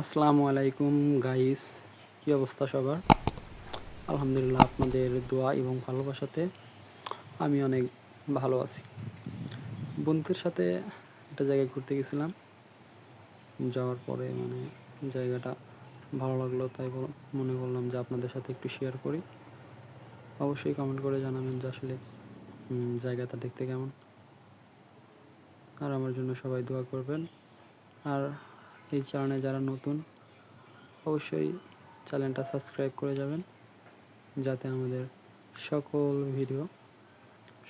আসসালামু আলাইকুম গাইস কি অবস্থা সবার? আলহামদুলিল্লাহ, আপনাদের দোয়া এবং ভালোবাসাতে আমি অনেক ভালো আছি। বন্ধুদের সাথে একটা জায়গায় ঘুরতে গেছিলাম। যাওয়ার পরে মানে জায়গাটা ভালো লাগল, তাই মনে করলাম যে আপনাদের সাথে একটু শেয়ার করি। অবশ্যই কমেন্ট করে জানাবেন যে আসলে জায়গাটা দেখতে কেমন। আর আমার জন্য সবাই দোয়া করবেন। আর এই চ্যানেলে যারা নতুন, অবশ্যই চ্যানেলটা সাবস্ক্রাইব করে যাবেন, যাতে আমাদের সকল ভিডিও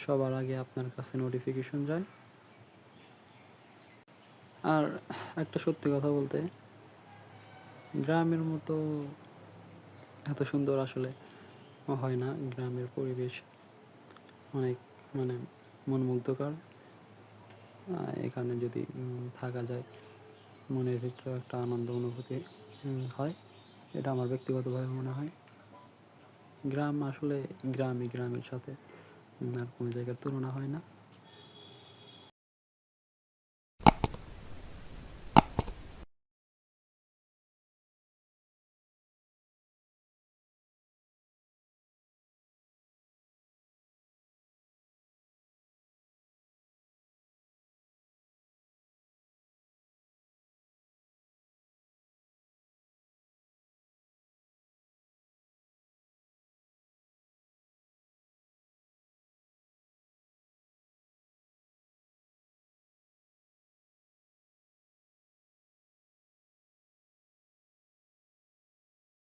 সবার আগে আপনার কাছে নোটিফিকেশন যায়। আর একটা সত্যি কথা বলতে, গ্রামের মতো এত সুন্দর আসলে হয় না। গ্রামের পরিবেশ অনেক মানে মনমুগ্ধকর। এখানে যদি থাকা যায়। মনের ভিতরে একটা আনন্দ অনুভূতি হয়। এটা আমার ব্যক্তিগতভাবে মনে হয়। গ্রাম আসলে গ্রামে গ্রামের সাথে আর কোনো জায়গার তুলনা হয় না।